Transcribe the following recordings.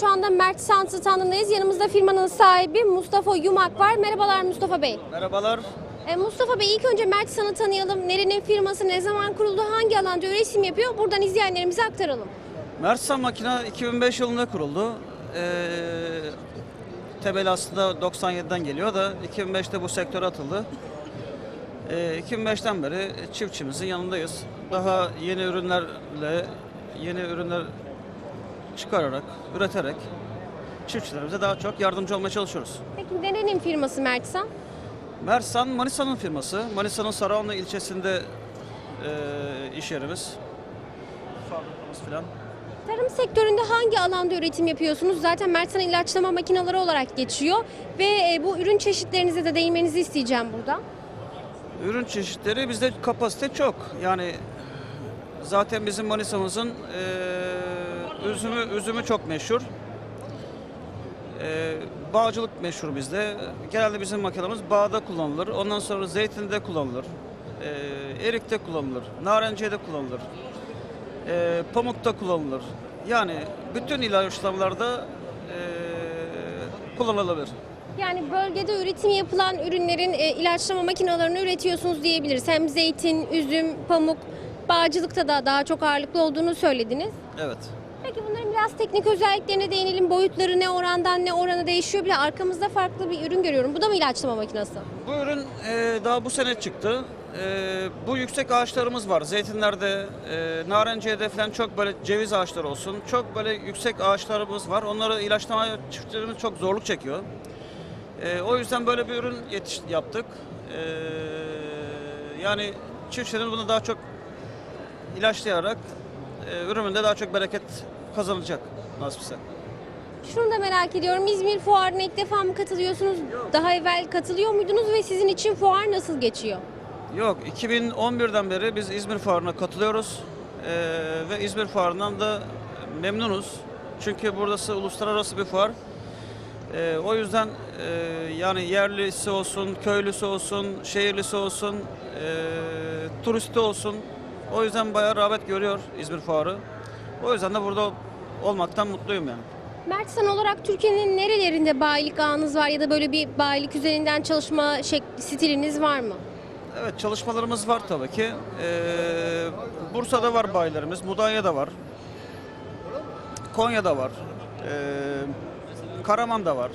Şu anda Mert Sant standındayız. Yanımızda firmanın sahibi Mustafa Yumak var. Merhabalar Mustafa Bey. Merhabalar. E, Mustafa Bey ilk önce Mert San'ı tanıyalım. Nerenin firması, ne zaman kuruldu, hangi alanda üretim yapıyor? Buradan izleyenlerimize aktaralım. Mersan Makina 2005 yılında kuruldu. Ee, temeli aslında 97'den geliyor da 2005'te bu sektöre atıldı. Ee, 2005'ten beri çiftçimizin yanındayız. Daha yeni ürünlerle, yeni ürünler çıkararak, üreterek çiftçilerimize daha çok yardımcı olmaya çalışıyoruz. Peki nerenin firması Mert San? Mersan Manisa'nın firması. Manisa'nın Sarıhanlı ilçesinde e, iş yerimiz. Fabrikamız filan. Tarım sektöründe hangi alanda üretim yapıyorsunuz? Zaten Mert San ilaçlama makineleri olarak geçiyor. Ve e, bu ürün çeşitlerinize de değinmenizi isteyeceğim burada. Ürün çeşitleri bizde kapasite çok. Yani zaten bizim Manisa'mızın eee, üzümü üzümü çok meşhur. Eee, bağcılık meşhur bizde. Genelde bizim makinamız bağda kullanılır. Ondan sonra zeytinde kullanılır. Eee erikte kullanılır. Narenciyede kullanılır. Eee pamukta kullanılır. Yani bütün ilaçlamalarda eee kullanılabilir. Yani bölgede üretim yapılan ürünlerin e, ilaçlama makinalarını üretiyorsunuz diyebiliriz. Hem zeytin, üzüm, pamuk, bağcılıkta da daha çok ağırlıklı olduğunu söylediniz. Evet. Peki bunların biraz teknik özelliklerine değinelim. Boyutları ne orandan ne orana değişiyor bile. Arkamızda farklı bir ürün görüyorum. Bu da mı ilaçlama makinesi? Bu ürün e, daha bu sene çıktı. E, bu yüksek ağaçlarımız var. Zeytinlerde, e, narenciyede falan çok böyle ceviz ağaçları olsun. Çok böyle yüksek ağaçlarımız var. Onları ilaçlamaya çiftçilerimiz çok zorluk çekiyor. E, o yüzden böyle bir ürün yetiş yaptık. E, yani çiftçilerin bunu daha çok ilaçlayarak e, ürününde daha çok bereket kazanacak nasipse. Şunu da merak ediyorum. İzmir Fuarı'na ilk defa mı katılıyorsunuz? Daha evvel katılıyor muydunuz ve sizin için fuar nasıl geçiyor? Yok, 2011'den beri biz İzmir Fuarı'na katılıyoruz Ee, ve İzmir Fuarı'ndan da memnunuz. Çünkü burası uluslararası bir fuar. Ee, o yüzden e, yani yerlisi olsun, köylüsü olsun, şehirlisi olsun, e, turisti olsun. O yüzden bayağı rağbet görüyor İzmir Fuarı. O yüzden de burada olmaktan mutluyum yani. Mert San olarak Türkiye'nin nerelerinde bayilik ağınız var ya da böyle bir bayilik üzerinden çalışma şekli, stiliniz var mı? Evet çalışmalarımız var tabii ki. Ee, Bursa'da var bayilerimiz, Mudanya'da var. Konya'da var. Ee, Karaman'da var.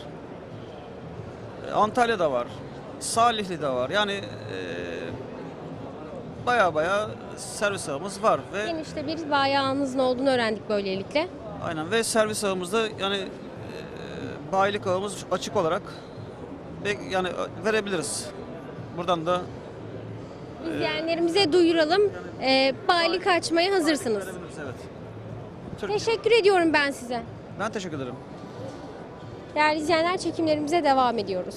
Ee, Antalya'da var. Salihli'de var. Yani ee, baya baya servis ağımız var ve Genişte bir bayi ağınızın olduğunu öğrendik böylelikle. aynen ve servis ağımızda yani ee, bayilik ağımız açık olarak ve yani verebiliriz. Buradan da İzleyenlerimize duyuralım. Ee, bayilik açmaya hazırsınız. verebiliriz evet. Türkiye. Teşekkür ediyorum ben size. Ben teşekkür ederim. Değerli izleyenler çekimlerimize devam ediyoruz.